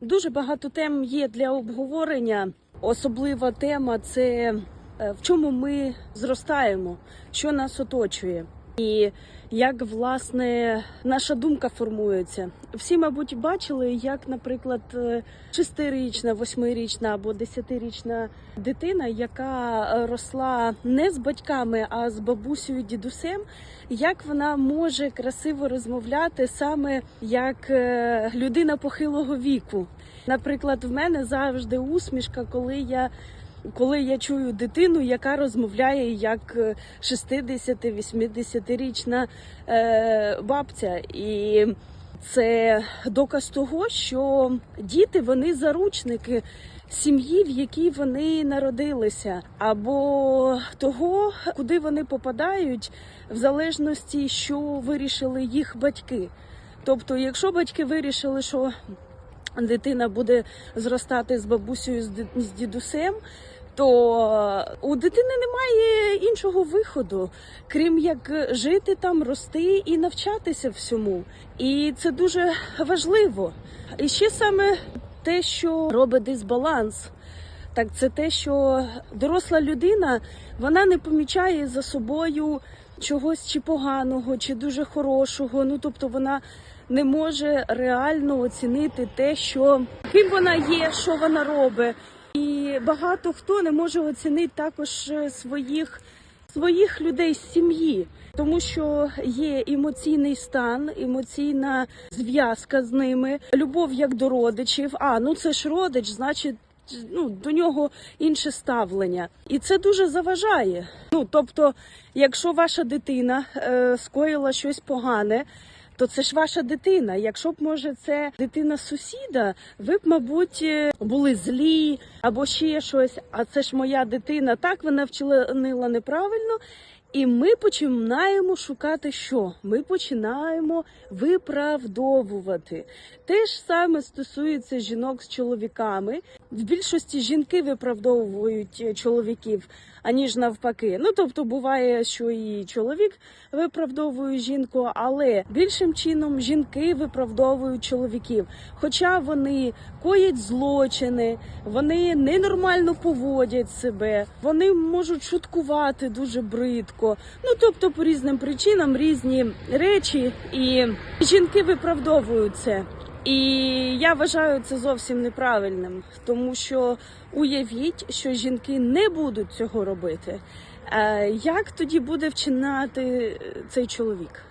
Дуже багато тем є для обговорення. Особлива тема це е, в чому ми зростаємо, що нас оточує, і як власне наша думка формується. Всі, мабуть, бачили, як, наприклад, е, шестирічна, восьмирічна або десятирічна дитина, яка е, росла не з батьками, а з бабусею дідусем, як вона може красиво розмовляти саме як е, людина похилого віку. Наприклад, в мене завжди усмішка, коли я. Коли я чую дитину, яка розмовляє як 60-80-річна е, бабця, і це доказ того, що діти вони заручники сім'ї, в якій вони народилися, або того, куди вони попадають, в залежності, що вирішили їх батьки. Тобто, якщо батьки вирішили, що дитина буде зростати з бабусею з дідусем. То у дитини немає іншого виходу, крім як жити там, рости і навчатися всьому. І це дуже важливо. І ще саме те, що робить дисбаланс. Так, це те, що доросла людина вона не помічає за собою чогось чи поганого, чи дуже хорошого. Ну тобто вона не може реально оцінити те, що ким вона є, що вона робить. І багато хто не може оцінити також е, своїх своїх людей з сім'ї, тому що є емоційний стан, емоційна зв'язка з ними, любов як до родичів. А ну це ж родич, значить. Ну, до нього інше ставлення, і це дуже заважає. Ну тобто, якщо ваша дитина е, скоїла щось погане, то це ж ваша дитина. Якщо б може це дитина сусіда, ви б, мабуть, е, були злі або ще щось. А це ж моя дитина. Так вона вчинила неправильно. І ми починаємо шукати, що ми починаємо виправдовувати. Те ж саме стосується жінок з чоловіками. В більшості жінки виправдовують е, чоловіків, аніж навпаки. Ну тобто буває, що і чоловік виправдовує жінку, але більшим чином жінки виправдовують чоловіків. Хоча вони коять злочини, вони ненормально поводять себе, вони можуть шуткувати дуже бридко. Ну тобто, по різним причинам різні речі, і жінки виправдовують це. І я вважаю це зовсім неправильним, тому що уявіть, що жінки не будуть цього робити. Е, Як тоді буде вчинати е, цей чоловік?